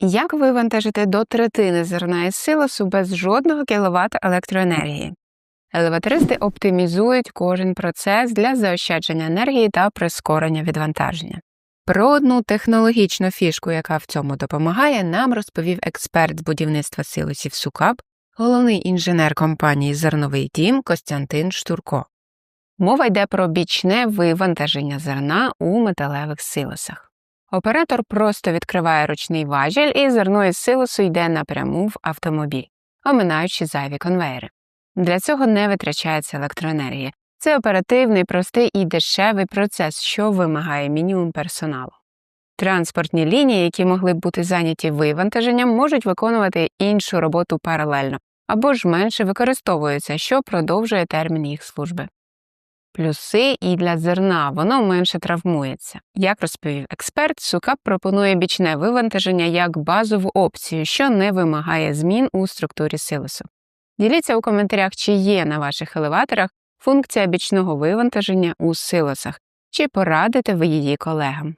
Як вивантажити до третини зерна із силосу без жодного кіловат електроенергії? Елеватористи оптимізують кожен процес для заощадження енергії та прискорення відвантаження. Про одну технологічну фішку, яка в цьому допомагає, нам розповів експерт з будівництва силосів СУКАП, головний інженер компанії Зерновий дім Костянтин Штурко. Мова йде про бічне вивантаження зерна у металевих силосах. Оператор просто відкриває ручний важіль і зерно із силосу йде напряму в автомобіль, оминаючи зайві конвейери. Для цього не витрачається електроенергія. Це оперативний, простий і дешевий процес, що вимагає мінімум персоналу. Транспортні лінії, які могли б бути зайняті вивантаженням, можуть виконувати іншу роботу паралельно або ж менше використовуються, що продовжує термін їх служби. Плюси і для зерна воно менше травмується. Як розповів експерт, Сукап пропонує бічне вивантаження як базову опцію, що не вимагає змін у структурі силосу. Діліться у коментарях, чи є на ваших елеваторах функція бічного вивантаження у силосах, чи порадите ви її колегам.